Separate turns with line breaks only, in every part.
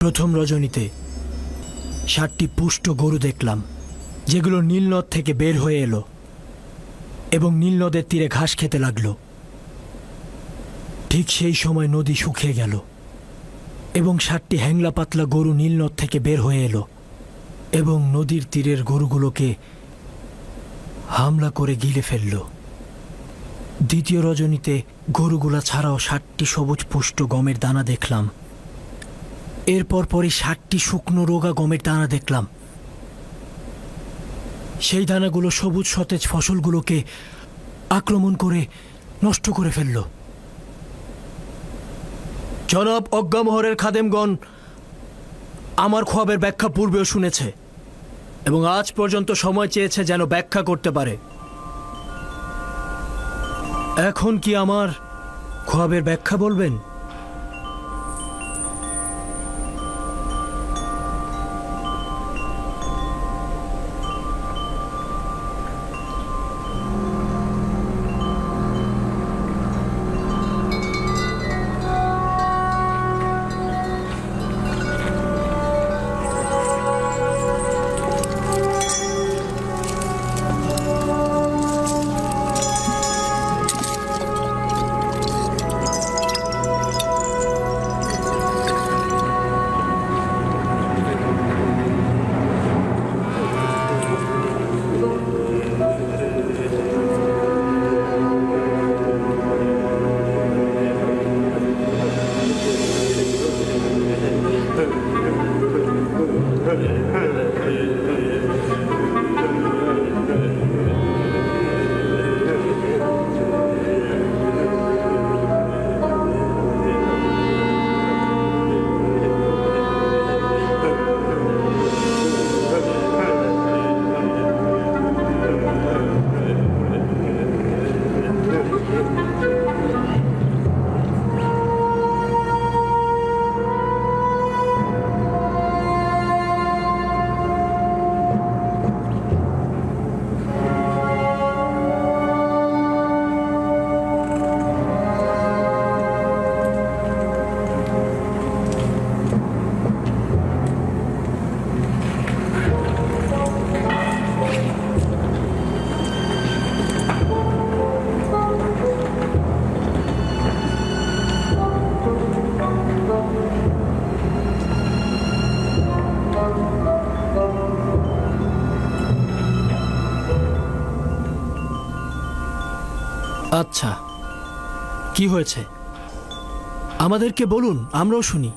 প্রথম রজনীতে ষাটটি পুষ্ট গরু দেখলাম, যেগুলো নীলনদ থেকে বের হয়ে এলো এবং নীলনদের তীরে ঘাস খেতে লাগল। ঠিক সেই সময় নদী শুকিয়ে গেল এবং ষাটটি হ্যাংলা পাতলা গরু নীলনদ থেকে বের হয়ে এলো এবং নদীর তীরের গরুগুলোকে হামলা করে গিলে ফেলল। দ্বিতীয় রজনীতে গরুগুলা ছাড়াও ষাটটি সবুজ পুষ্ট গমের দানা দেখলাম। এরপর পরই ষাটটি শুকনো রোগা গমের দানা দেখলাম। সেই দানাগুলো সবুজ সতেজ ফসলগুলোকে আক্রমণ করে নষ্ট করে ফেলল। জনাব অজ্ঞামোহরের খাদেমগণ আমার খোয়াবের ব্যাখ্যা পূর্বেও শুনেছে এবং আজ পর্যন্ত সময় চেয়েছে যেন ব্যাখ্যা করতে পারে। এখন কি আমার খোয়াবের ব্যাখ্যা বলবেন? আচ্ছা। কি হয়েছে? আমাদেরকে বলুন আমরাও শুনি।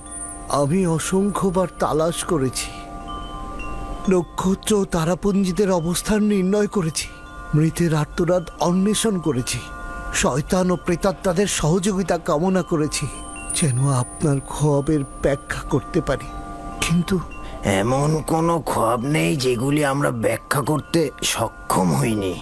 আমি অসংখ্যবার তালাশ করেছি। নক্ষত্র ও তারাপুঞ্জিদের অবস্থান নির্ণয় করেছি। মৃতের আত্মরাত অন্বেষণ করেছি। শয়তান ও প্রেতাত্মাদের সহযোগিতা কামনা করেছি যেন আপনার খবের ব্যাখ্যা করতে পারি। কিন্তু
এমন কোনো খব নেই যেগুলি আমরা ব্যাখ্যা করতে সক্ষম হইনি।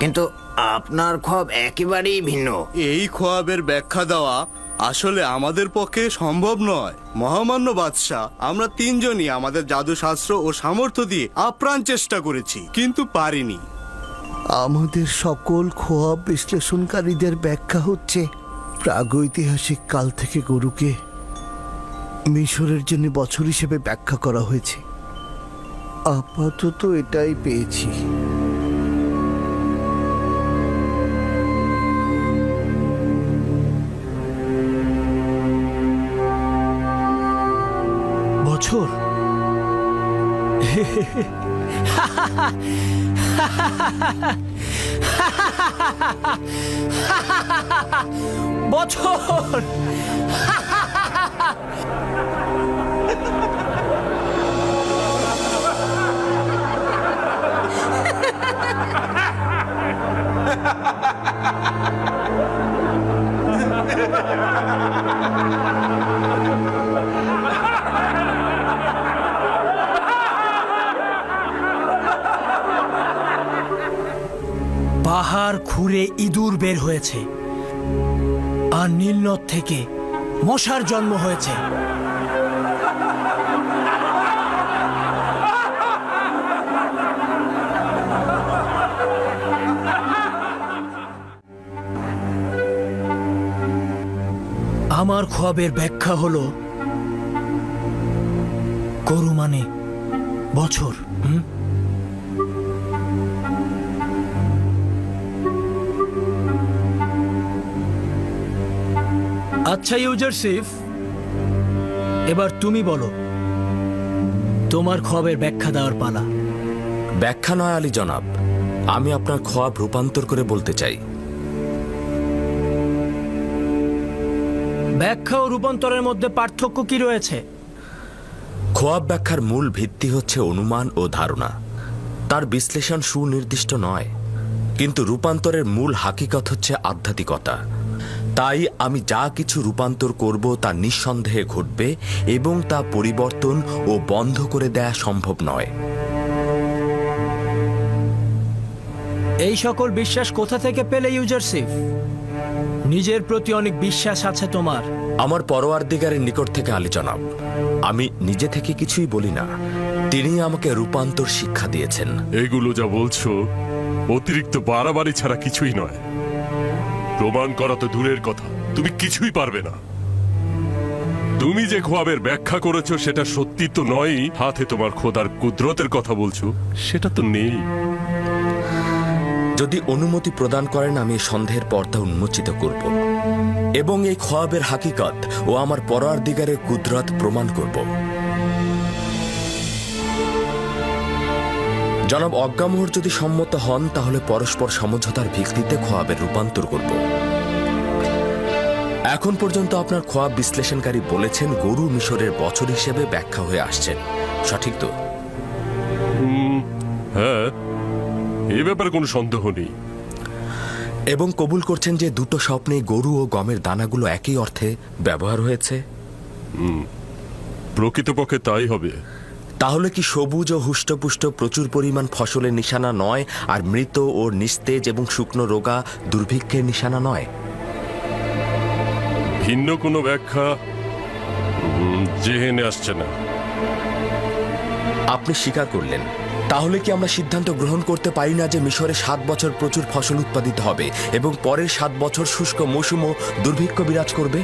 কিন্তু আপনার খব একেবারেই ভিন্ন।
এই খোয়াবের ব্যাখ্যা দেওয়া আসলে আমাদের পক্ষে সম্ভব নয়। মহামান্য বাদশাহ আমরা তিনজনই আমাদের জাদুশাস্ত্র ও সামর্থ্য দিয়ে আপ্রাণ চেষ্টা করেছি কিন্তু পারিনি।
আমাদের সকল খোয়াব বিশ্লেষণকারীদের ব্যাখ্যা হচ্ছে প্রাগৈতিহাসিক কাল থেকে গরুকে মিশরের জন্য বছর হিসেবে ব্যাখ্যা করা হয়েছে। আপাতত এটাই পেয়েছি।
বছর পাহাড় খুঁড়ে ইঁদুর বের হয়েছে। আর নীলনদ থেকে মশার জন্ম হয়েছে। আমার খোয়াবের ব্যাখ্যা হলো, গরু মানে বছর। আচ্ছা ইউজারসিফ এবার তুমি বলো তোমার খবের ব্যাখ্যা দেওয়ার পালা।
ব্যাখ্যা নয় আলী জনাব আমি আপনার খোয়াব রূপান্তর করে বলতে চাই।
ব্যাখ্যা ও রূপান্তরের মধ্যে পার্থক্য কি রয়েছে?
খোয়াব ব্যাখ্যার মূল ভিত্তি হচ্ছে অনুমান ও ধারণা। তার বিশ্লেষণ সুনির্দিষ্ট নয় কিন্তু রূপান্তরের মূল হাকিকত হচ্ছে আধ্যাত্মিকতা। তাই আমি যা কিছু রূপান্তর করব তা নিঃসন্দেহে ঘটবে এবং তা পরিবর্তন ও বন্ধ করে দেয়া সম্ভব নয়।
এই সকল বিশ্বাস কোথা থেকে পেলে ইউজারসিফ নিজের প্রতি অনেক বিশ্বাস আছে তোমার।
আমার পরোয়ার দিগারের নিকট থেকে আলী জনাব আমি নিজে থেকে কিছুই বলি না তিনি আমাকে রূপান্তর শিক্ষা দিয়েছেন।
এগুলো যা বলছো অতিরিক্ত বাড়াবাড়ি ছাড়া কিছুই নয়। প্রমাণ করা তো দূরের কথা। তুমি কিছুই পারবে না। তুমি যে খোয়াবের ব্যাখ্যা করেছ, সেটা সত্যি তো নয়ই। হাতে তোমার খোদার কুদরতের কথা বলছো। সেটা তো নেই।
যদি অনুমতি প্রদান করেন, আমি সন্দেহের পর্দা উন্মোচিত করব। এবং এই খোয়াবের হাকিকত ও আমার পরার দিগারের কুদরত প্রমাণ করব। জনাব অজ্ঞামোহর যদি সম্মত হন তাহলে পরস্পর সমঝোতার ভিত্তিতে খোয়াবের রূপান্তর করব। এখন পর্যন্ত আপনার খোয়াব বিশ্লেষণকারী বলেছেন গরু মিশরের বছর হিসেবে ব্যাখ্যা হয়ে আসছেন সঠিক তো?
হ্যাঁ এ ব্যাপারে কোনো সন্দেহ নেই।
এবং কবুল করছেন যে দুটো স্বপ্নে গরু ও গমের দানাগুলো একই অর্থে ব্যবহার হয়েছে?
প্রকৃতপক্ষে তাই হবে।
তাহলে কি সবুজ ও হুষ্টপুষ্ট প্রচুর পরিমাণ ফসলের নিশানা নয় আর মৃত ও নিস্তেজ এবং শুকনো রোগা দুর্ভিক্ষের নিশানা নয়?
ভিন্ন কোনো ব্যাখ্যা জেহেনে আসছে না।
আপনি স্বীকার করলেন। তাহলে কি আমরা সিদ্ধান্ত গ্রহণ করতে পারি না যে মিশরে সাত বছর প্রচুর ফসল উৎপাদিত হবে এবং পরের সাত বছর শুষ্ক মৌসুমও দুর্ভিক্ষ বিরাজ করবে?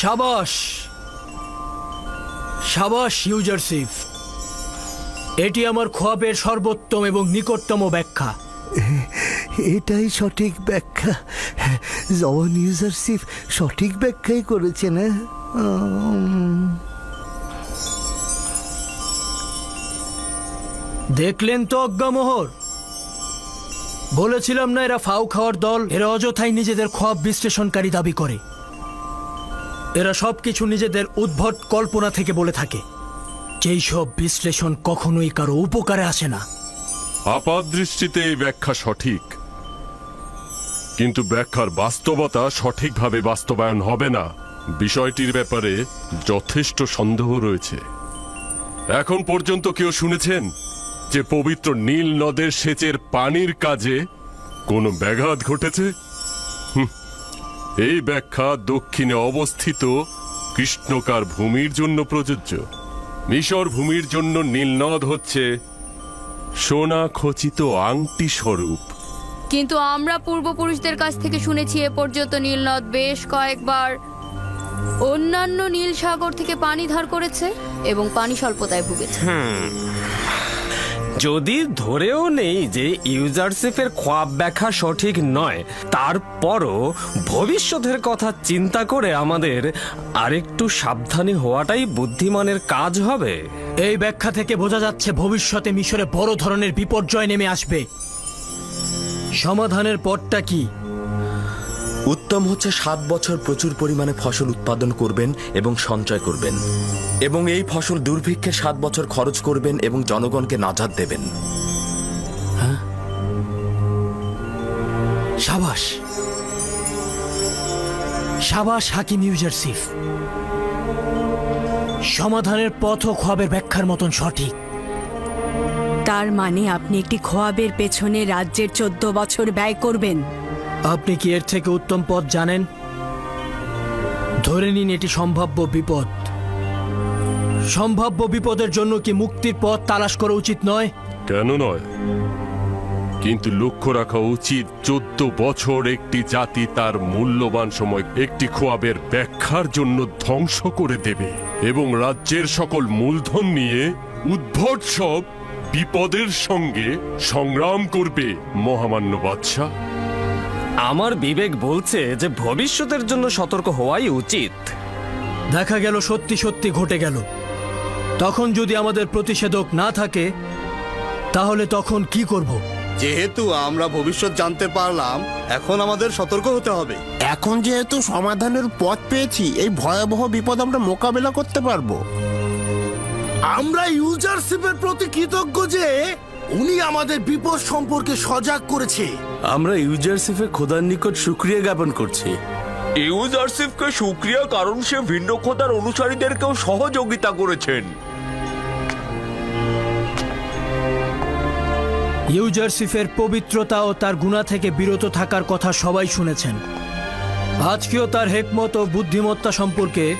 সাবাস। সাবাস ইউজারসিফ এটি আমার খোয়াবের সর্বোত্তম এবং নিকটতম ব্যাখ্যা।
এটাই সঠিক ব্যাখ্যা। জওয়ান ইউজারসিফ সঠিক ব্যাখ্যাই করেছেন হ্যাঁ
দেখলেন তো অজ্ঞামোহর বলেছিলাম না এরা ফাউ খাওয়ার দল এরা অযথাই নিজেদের খোয়াব বিশ্লেষণকারী দাবি করে। এরা সবকিছু নিজেদের উদ্ভট কল্পনা থেকে বলে থাকে। যেই সব বিশ্লেষণ কখনোই কারও উপকারে আসে না।
আপাত দৃষ্টিতে এই ব্যাখ্যা সঠিক। কিন্তু ব্যাখ্যার বাস্তবতা সঠিকভাবে বাস্তবায়ন হবে না। বিষয়টির ব্যাপারে যথেষ্ট সন্দেহ রয়েছে। এখন পর্যন্ত কেউ শুনেছেন যে পবিত্র নীল নদের সেচের পানির কাজে কোনো ব্যাঘাত ঘটেছে? এই ব্যাখ্যা দক্ষিণে অবস্থিত কৃষ্ণকার ভূমির জন্য প্রযোজ্য। মিশর ভূমির জন্য নীলনদ হচ্ছে সোনা খচিত আংটি স্বরূপ।
কিন্তু আমরা পূর্বপুরুষদের কাছ থেকে শুনেছি এ পর্যন্ত নীলনদ বেশ কয়েকবার অন্যান্য নীল সাগর থেকে পানি ধার করেছে এবং পানি স্বল্পতায় ভুগেছে।
যদি ধরেও নেই যে ইউজারসিফের খোয়াব ব্যাখ্যা সঠিক নয়, তারপরও ভবিষ্যতের কথা চিন্তা করে আমাদের আরেকটু সাবধানী হওয়াটাই বুদ্ধিমানের কাজ হবে।
এই ব্যাখ্যা থেকে বোঝা যাচ্ছে ভবিষ্যতে মিশরে বড় ধরনের বিপর্যয় নেমে আসবে। সমাধানের পথটা কি?
উত্তম হচ্ছে সাত বছর প্রচুর পরিমাণে ফসল উৎপাদন করবেন এবং সঞ্চয় করবেন। এবং এই ফসল দুর্ভিক্ষে সাত বছর খরচ করবেন এবং জনগণকে নাজাদ দেবেন।
সাবাস। সাবাস হাকিম ইউজারসিফ সমাধানের পথ ও খোয়াবের ব্যাখ্যার মতন সঠিক।
তার মানে আপনি একটি খোয়াবের পেছনে রাজ্যের চোদ্দ বছর ব্যয় করবেন।
আপনি কি এর থেকে উত্তম পথ জানেন? ধরে নিন এটি সম্ভাব্য বিপদ। সম্ভাব্য বিপদের জন্য কি মুক্তির পথ তালাশ করা উচিত নয়?
কেন নয়? কিন্তু লক্ষ্য রাখা উচিত, চোদ্দ বছর একটি জাতি তার মূল্যবান সময় একটি খোয়াবের ব্যাখ্যার জন্য ধ্বংস করে দেবে এবং রাজ্যের সকল মূলধন নিয়ে উদ্ভট সব বিপদের সঙ্গে সংগ্রাম করবে মহামান্য বাদশাহ।
আমার বিবেক বলছে যে ভবিষ্যতের জন্য সতর্ক হওয়াই উচিত।
দেখা গেল সত্যি সত্যি ঘটে গেল। তখন যদি আমাদের প্রতিষেধক না থাকে তাহলে তখন কি করব?
যেহেতু আমরা ভবিষ্যৎ জানতে পারলাম এখন আমাদের সতর্ক হতে হবে।
এখন যেহেতু সমাধানের পথ পেয়েছি এই ভয়াবহ বিপদ আমরা মোকাবেলা করতে পারব।
আমরা ইউজারশিপের প্রতি কৃতজ্ঞ যে উনি আমাদের বিপদ সম্পর্কে সজাগ করেছে।
আমরা ইউজারসিফে খোদার নিকট শুক্রিয়া জ্ঞাপন করছি।
ইউজারসিফকে সুক্রিয়া কারণ সে ভিন্ন খোদার অনুসারীদেরকেও সহযোগিতা করেছেন।
ইউজারসিফের পবিত্রতা ও তার গুণা থেকে বিরত থাকার কথা সবাই শুনেছেন। আজকেও তার হেকমত ও বুদ্ধিমত্তা সম্পর্কে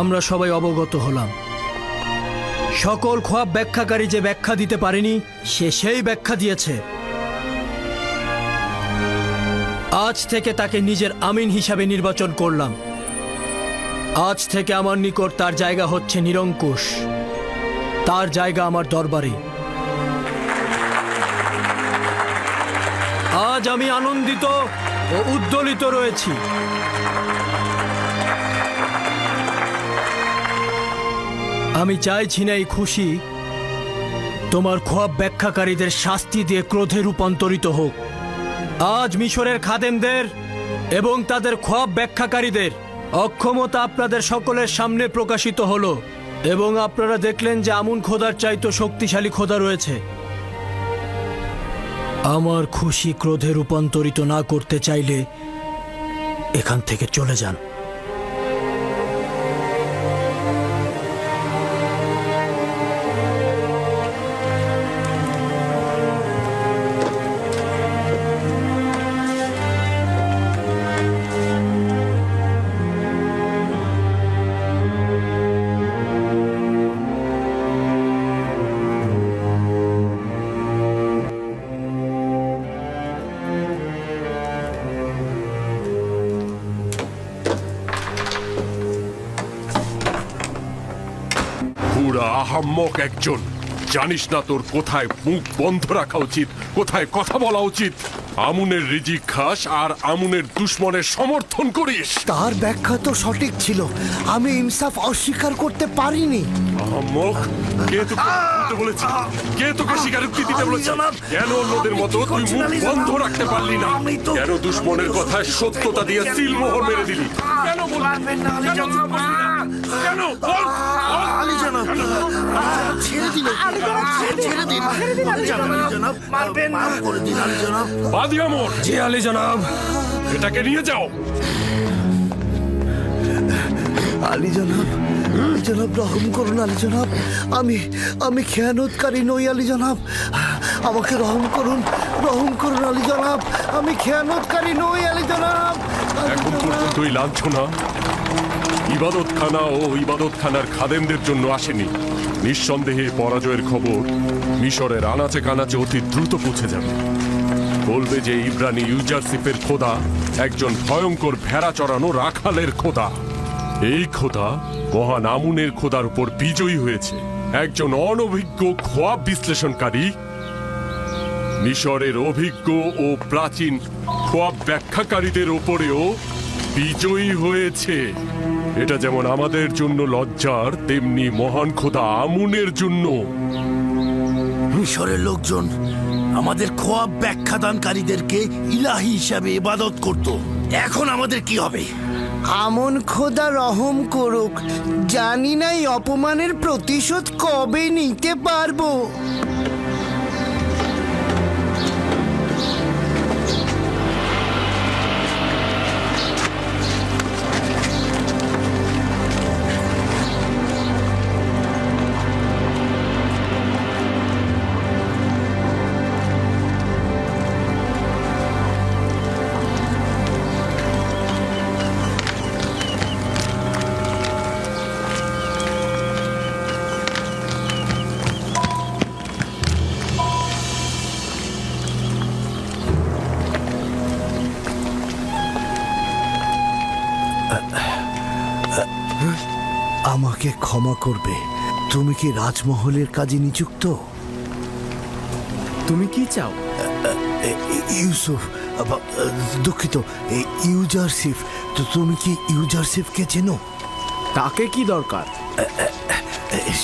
আমরা সবাই অবগত হলাম। সকল খোয়াব ব্যাখ্যাকারী যে ব্যাখ্যা দিতে পারেনি, সে সেই ব্যাখ্যা দিয়েছে। আজ থেকে তাকে নিজের আমিন হিসাবে নির্বাচন করলাম। আজ থেকে আমার নিকট তার জায়গা হচ্ছে নিরঙ্কুশ। তার জায়গা আমার দরবারে। আজ আমি আনন্দিত ও উদ্দোলিত রয়েছি। আমি চাইছি না এই খুশি। তোমার খোয়াব ব্যাখ্যাকারীদের শাস্তি দিয়ে ক্রোধে রূপান্তরিত হোক। আজ মিশরের খাদেমদের এবং তাদের খোয়াব ব্যাখ্যাকারীদের অক্ষমতা আপনাদের সকলের সামনে প্রকাশিত হলো এবং আপনারা দেখলেন যে আমুন খোদার চাইতো শক্তিশালী খোদা রয়েছে। আমার খুশি ক্রোধে রূপান্তরিত না করতে চাইলে এখান থেকে চলে যান।
একজন। জানিস না তোর কোথায় মুখ বন্ধ রাখা উচিত কোথায় কথা বলা উচিত? আমুনের রিজিক খাস আর আমুনের দুশ্মনের সমর্থন করিস।
তার ব্যাখ্যা তো সঠিক ছিল। আমি ইনসাফ অস্বীকার করতে পারিনি।
আহাম্মক কে তোকে বলেছে? কে তোকে স্বীকারোক্তি দিতে বলেছে? কেন অন্যদের মতো তুই মুখ বন্ধ রাখতে পারলি না? কেন দুশ্মনের কথায় সত্যতা দিয়ে সিলমোহর মেরে দিলি? কেন বলবি কেন চুপ করলি না? কেন? বল। বল।
আলী জনাব ছেড়ে দিন। ছেড়ে দিন আলী জনাব। মাফ করে দিন আলী জনাব।
বাদিয়ামর
জি আলী জনাব।
এটাকে নিয়ে যাও।
আলী জনাব আলী জনাব রহম করুন আলী জনাব। আমি আমি খেয়ানতকারী নই আলী জনাব। আমাকে রহম করুন রহম করুন আলী জনাব। আমি খেয়ানতকারী নই আলী জনাব।
এখন। পর্যন্ত এই লাঞ্ছনা ইবাদতখানা ও ইবাদতখানার খাদেমদের জন্য আসেনি। নিঃসন্দেহে পরাজয়ের খবর মিশরের আনাচে কানাচে অতি দ্রুত পৌঁছে যাবে। বলবে যে ইব্রানি ইউজারসিফের খোদা একজন ভয়ঙ্কর ভেড়া চড়ানো রাখালের খোদা। এই খোদা মহান আমুনের খোদার উপর বিজয়ী হয়েছে। একজন অনভিজ্ঞ খোয়াব বিশ্লেষণকারী। মিশরের অভিজ্ঞ ও প্রাচীন খোয়াব ব্যাখ্যাকারীদের ওপরেও বিজয়ী হয়েছে। এটা যেমন আমাদের জন্য লজ্জার তেমনি মহান খোদা আমুনের জন্য।
মিশরের লোকজন আমাদের খোয়াব ব্যাখ্যাদানকারীদেরকে ইলাহি হিসাবে ইবাদত করত। এখন আমাদের কি হবে?
আমন খোদা রহম করুক। জানি না এই অপমানের প্রতিশোধ কবে নিতে পারব। করবে? তুমি কি রাজমহলের কাজে নিযুক্ত?
তুমি কি চাও?
ইউসুফ দুঃখিত ইউজারসিফ তো তুমি কি ইউজারসিফকে চেনো?
তাকে কি দরকার?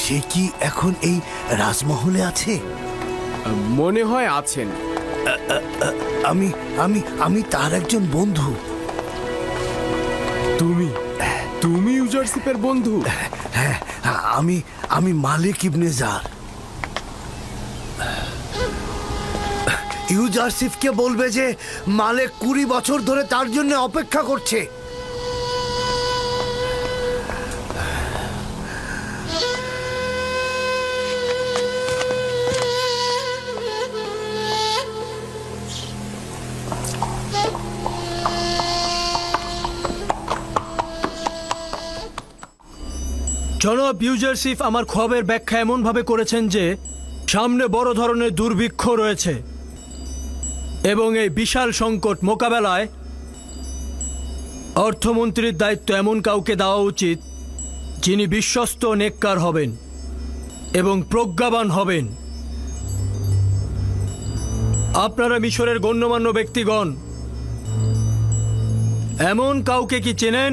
সে কি এখন এই রাজমহলে আছে?
মনে হয় আছেন
আমি আমি আমি তার একজন বন্ধু।
তুমি তুমি ইউজারশিপের বন্ধু?
হ্যাঁ আমি আমি মালিক ইবনে জার। ইউজারসিফকে বলবে যে মালিক কুড়ি বছর ধরে তার জন্য অপেক্ষা করছে।
জনাব ইউজারশিপ আমার খবের ব্যাখ্যা এমনভাবে করেছেন যে, সামনে বড় ধরনের দুর্ভিক্ষ রয়েছে এবং এই বিশাল সংকট মোকাবেলায় অর্থমন্ত্রীর দায়িত্ব এমন কাউকে দেওয়া উচিত যিনি বিশ্বস্ত নেককার হবেন এবং প্রজ্ঞাবান হবেন। আপনারা মিশরের গণ্যমান্য ব্যক্তিগণ, এমন কাউকে কি চেনেন?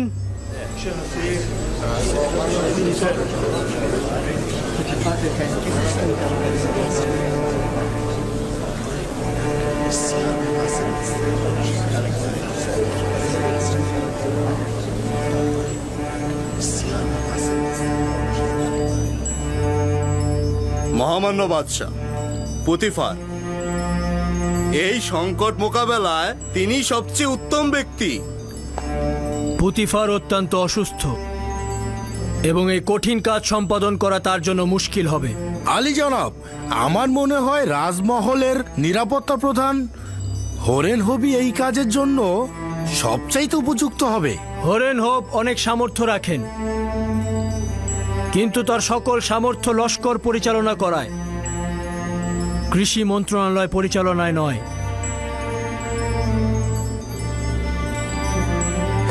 মহামান্য বাদশাহ পুতিফার। এই সংকট মোকাবেলায় তিনি সবচেয়ে উত্তম ব্যক্তি।
পুতিফার অত্যন্ত অসুস্থ। এবং এই কঠিন কাজ সম্পাদন করা তার জন্য মুশকিল হবে।
আলী জনাব আমার মনে হয় রাজমহলের নিরাপত্তা প্রধান হরেন হবি এই কাজের জন্য সবচাইতে উপযুক্ত হবে।
হরেন হোপ অনেক সামর্থ্য রাখেন কিন্তু তার সকল সামর্থ্য লস্কর পরিচালনা করায়। কৃষি মন্ত্রণালয় পরিচালনায় নয়।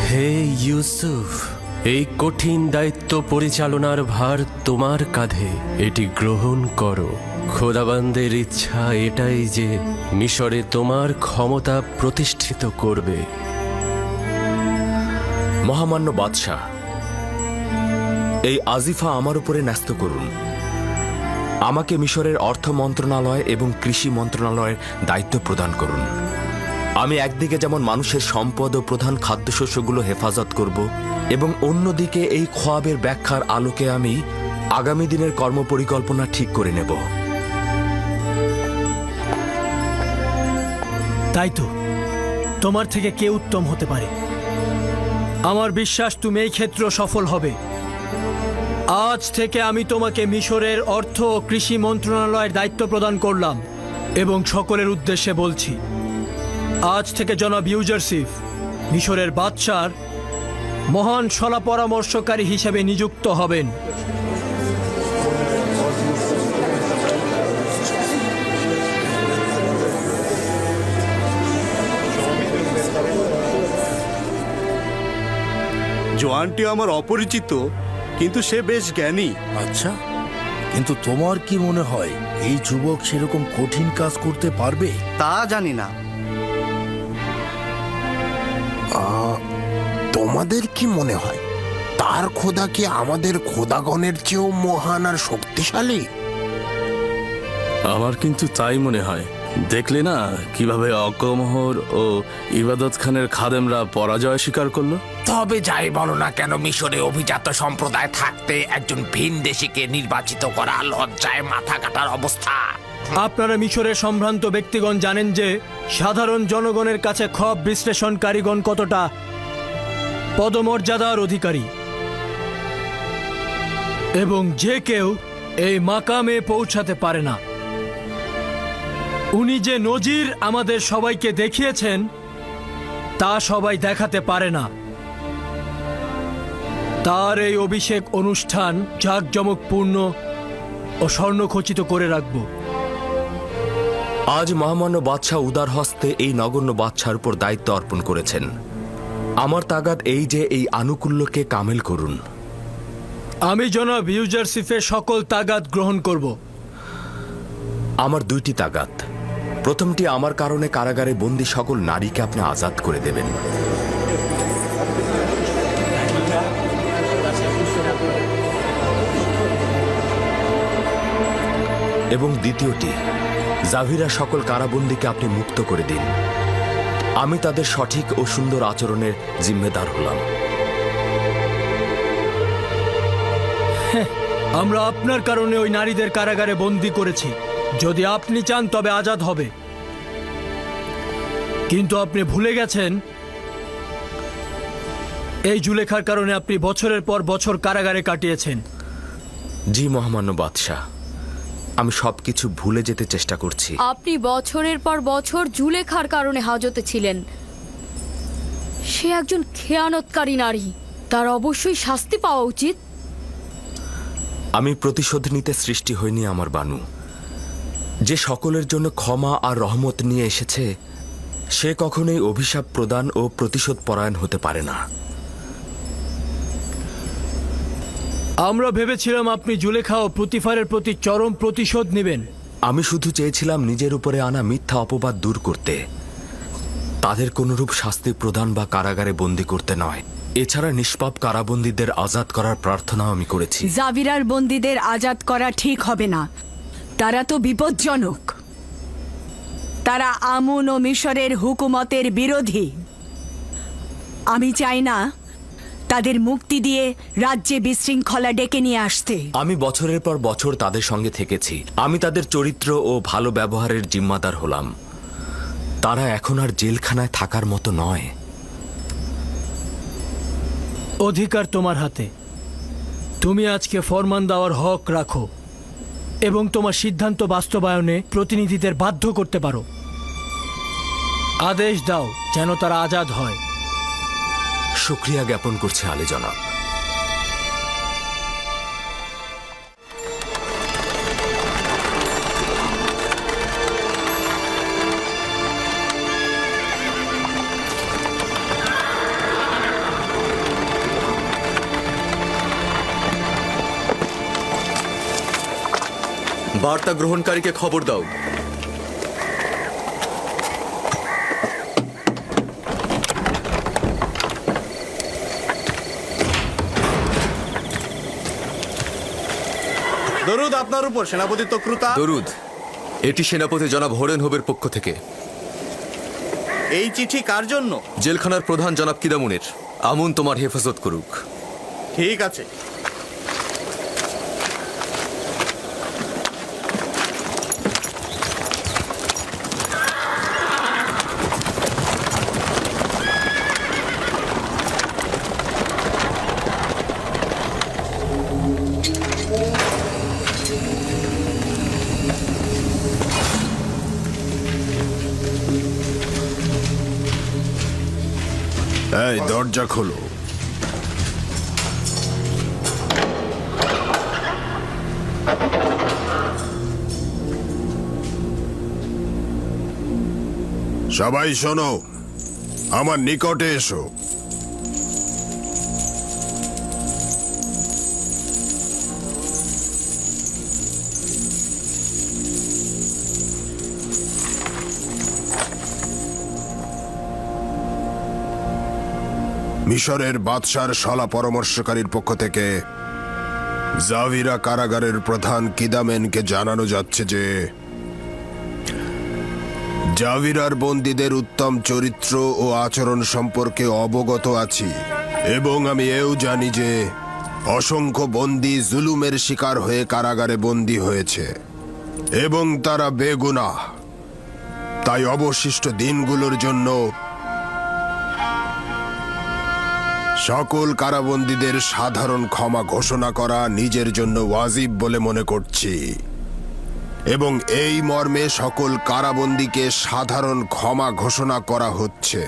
হে ইউসুফ এই কঠিন দায়িত্ব পরিচালনার ভার তোমার কাঁধে। এটি গ্রহণ করো। খোদাবান্দের ইচ্ছা এটাই যে মিশরে তোমার ক্ষমতা প্রতিষ্ঠিত করবে।
মহামান্য বাদশাহ, এই আজিফা আমার উপরে ন্যস্ত করুন। আমাকে মিশরের অর্থ মন্ত্রণালয় এবং কৃষি মন্ত্রণালয়ের দায়িত্ব প্রদান করুন। আমি একদিকে যেমন মানুষের সম্পদ ও প্রধান খাদ্যশস্যগুলো হেফাজত করব এবং অন্যদিকে এই খোয়াবের ব্যাখ্যার আলোকে আমি আগামী দিনের কর্মপরিকল্পনা ঠিক করে নেব।
তাই তো। তোমার থেকে কে উত্তম হতে পারে। আমার বিশ্বাস, তুমি এই ক্ষেত্র সফল হবে। আজ থেকে আমি তোমাকে মিশরের অর্থ ও কৃষি মন্ত্রণালয়ের দায়িত্ব প্রদান করলাম এবং সকলের উদ্দেশ্যে বলছি, আজ থেকে জনাব ইউজারসিফ মিশরের বাদশার মহান সলা পরামর্শকারী হিসেবে নিযুক্ত হবেন।
জোয়ানটি আমার অপরিচিত কিন্তু সে বেশ জ্ঞানী।
আচ্ছা কিন্তু তোমার কি মনে হয় এই যুবক সেরকম কঠিন কাজ করতে পারবে?
তা জানি না।
তোমাদের কি মনে হয়? তার খোদা কি আমাদের খোদাগণের চেয়েও মহান আর শক্তিশালী?
আমার কিন্তু তাই মনে হয়। দেখলে না কীভাবে অকমহর ও ইবাদত খানের খাদেমরা পরাজয় স্বীকার করল?
তবে যাই বলো না কেন মিশরে অভিজাত সম্প্রদায় থাকতে একজন ভিন দেশিকে নির্বাচিত করা লজ্জায় মাথা কাটার অবস্থা।
আপনারা মিশরের সম্ভ্রান্ত ব্যক্তিগণ জানেন যে সাধারণ জনগণের কাছে খব বিশ্লেষণকারীগণ কতটা পদমর্যাদার অধিকারী। এবং যে কেউ এই মাকামে পৌঁছাতে পারে না। উনি যে নজির আমাদের সবাইকে দেখিয়েছেন, তা সবাই দেখাতে পারে না। তার এই অভিষেক অনুষ্ঠান জাঁকজমকপূর্ণ ও স্বর্ণখচিত করে রাখব।
আজ মহামান্য বাদশাহ উদার হস্তে এই নগণ্য বাদশার উপর দায়িত্ব অর্পণ করেছেন। আমার তাগাদ এই যে এই আনুকূল্যকে কামেল করুন।
আমি জনাব ইউজারসিফের সকল তাগাদ গ্রহণ করব।
আমার দুইটি তাগাত প্রথমটি আমার কারণে কারাগারে বন্দি সকল নারীকে আপনি আজাদ করে দেবেন। এবং দ্বিতীয়টি জাভিরা সকল কারাবন্দীকে আপনি মুক্ত করে দিন। আমি তাদের সঠিক ও সুন্দর আচরণের জিম্মেদার হলাম।
আমরা আপনার কারণে ওই নারীদের কারাগারে বন্দি করেছি। যদি আপনি চান তবে আজাদ হবে। কিন্তু আপনি ভুলে গেছেন এই জুলেখার কারণে আপনি বছরের পর বছর কারাগারে কাটিয়েছেন।
জি মহামান্য বাদশাহ। আমি সবকিছু ভুলে যেতে চেষ্টা করছি।
আপনি বছরের পর বছর জুলেখার কারণে হাজতে ছিলেন। সে একজন খেয়ানতকারী নারী। তার অবশ্যই শাস্তি পাওয়া উচিত।
আমি প্রতিশোধ নিতে সৃষ্টি হয়নি আমার বানু। যে সকলের জন্য ক্ষমা আর রহমত নিয়ে এসেছে সে কখনোই অভিশাপ প্রদান ও প্রতিশোধ পরায়ণ হতে পারে না।
আমরা ভেবেছিলাম আপনি জুলেখা ও প্রতিফারের প্রতি চরম প্রতিশোধ নেবেন।
আমি শুধু চেয়েছিলাম নিজের উপরে আনা মিথ্যা অপবাদ দূর করতে। তাদের কোনরূপ শাস্তি প্রদান বা কারাগারে বন্দি করতে নয়। এছাড়া নিষ্পাপ কারাবন্দীদের আজাদ করার প্রার্থনাও আমি করেছি।
জাভিরার বন্দীদের আজাদ করা ঠিক হবে না। তারা তো বিপজ্জনক। তারা আমুন ও মিশরের হুকুমতের বিরোধী। আমি চাই না তাদের মুক্তি দিয়ে রাজ্যে বিশৃঙ্খলা ডেকে নিয়ে আসতে।
আমি বছরের পর বছর তাদের সঙ্গে থেকেছি। আমি তাদের চরিত্র ও ভালো ব্যবহারের জিম্মাদার হলাম। তারা এখন আর জেলখানায় থাকার মতো নয়।
অধিকার তোমার হাতে। তুমি আজকে ফরমান দেওয়ার হক রাখো এবং তোমার সিদ্ধান্ত বাস্তবায়নে প্রতিনিধিদের বাধ্য করতে পারো। আদেশ দাও যেন তারা আজাদ হয়।
শুক্রিয়া জ্ঞাপন করছে আলী জনাব।
বার্তা গ্রহণকারীকে খবর দাও
দরুদ আপনার উপর সেনাপতি তক্রুতা
দরুদ এটি সেনাপতি জনাব হরেন হবের পক্ষ থেকে।
এই চিঠি কার জন্য?
জেলখানার প্রধান জনাব কিদামুনের। আমুন তোমার হেফাজত করুক।
ঠিক আছে।
দরজা খোলো। সবাই শোনো আমার নিকটে এসো। মিশরের বাদশার শলা পরামর্শকারীর পক্ষ থেকে জাভিরা কারাগারের প্রধান কিদামেনকে জানানো যাচ্ছে যে, জাভিরার বন্দীদের উত্তম চরিত্র ও আচরণ সম্পর্কে অবগত আছি এবং আমি এও জানি যে অসংখ্য বন্দী জুলুমের শিকার হয়ে কারাগারে বন্দী হয়েছে এবং তারা বেগুনা তাই অবশিষ্ট দিনগুলোর জন্য সকল কারাবন্দীদের সাধারণ ক্ষমা ঘোষণা করা নিজের জন্য ওয়াজিব বলে মনে করছি। এবং এই মর্মে সকল কারাবন্দীকে সাধারণ ক্ষমা ঘোষণা করা হচ্ছে।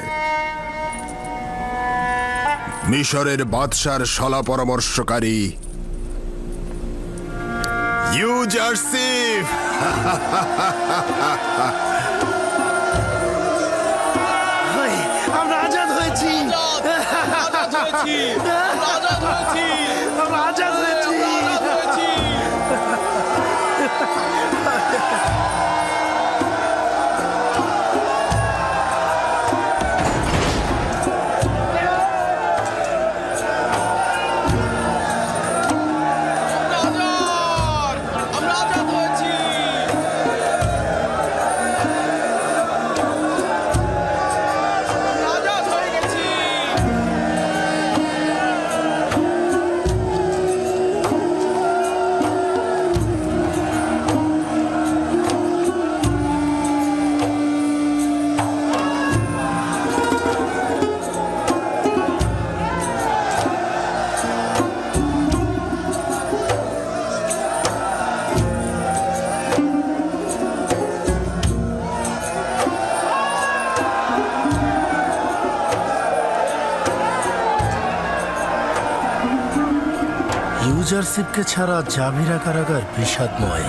মিশরের বাদশার শলা পরামর্শকারী ইউজারসিফ
আমরা আজাদ
ইউজারশিপকে ছাড়া জামিরা কারাগার বিষাদময়।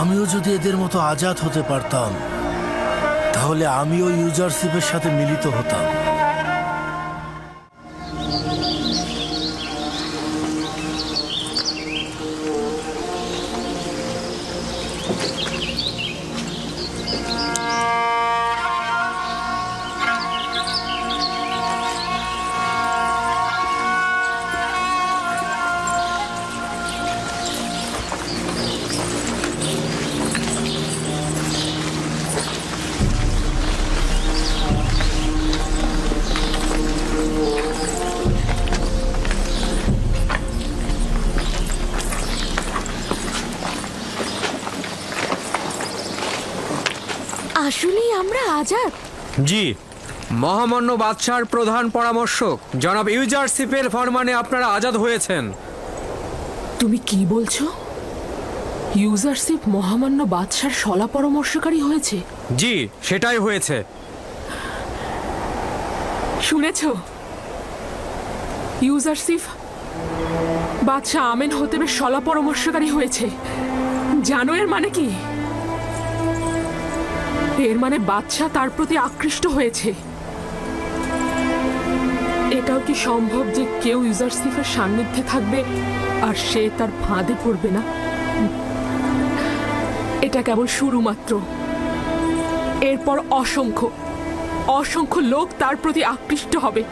আমিও যদি এদের মতো আজাদ হতে পারতাম, তাহলে আমিও ইউজারশিপের সাথে মিলিত হতাম
জি। মহামান্য বাদশার প্রধান পরামর্শক জনাব ইউজারশিপের ফরমানে আপনারা আজাদ হয়েছেন।
তুমি কি বলছো? ইউজারশিপ মহামান্য বাদশার সলা পরামর্শকারী হয়েছে?
জি সেটাই হয়েছে।
শুনেছ? ইউজারশিপ বাদশাহ আমেন হতেবের সলা পরামর্শকারী হয়েছে। জানো এর মানে কি? এর মানে বাদশাহ তার প্রতি আকৃষ্ট হয়েছে। এটাও কি সম্ভব যে কেউ ইউজারসিফের সান্নিধ্যে থাকবে আর সে তার ফাঁদে পড়বে না? এটা কেবল শুরু মাত্র। এরপর অসংখ্য অসংখ্য লোক তার প্রতি আকৃষ্ট হবে।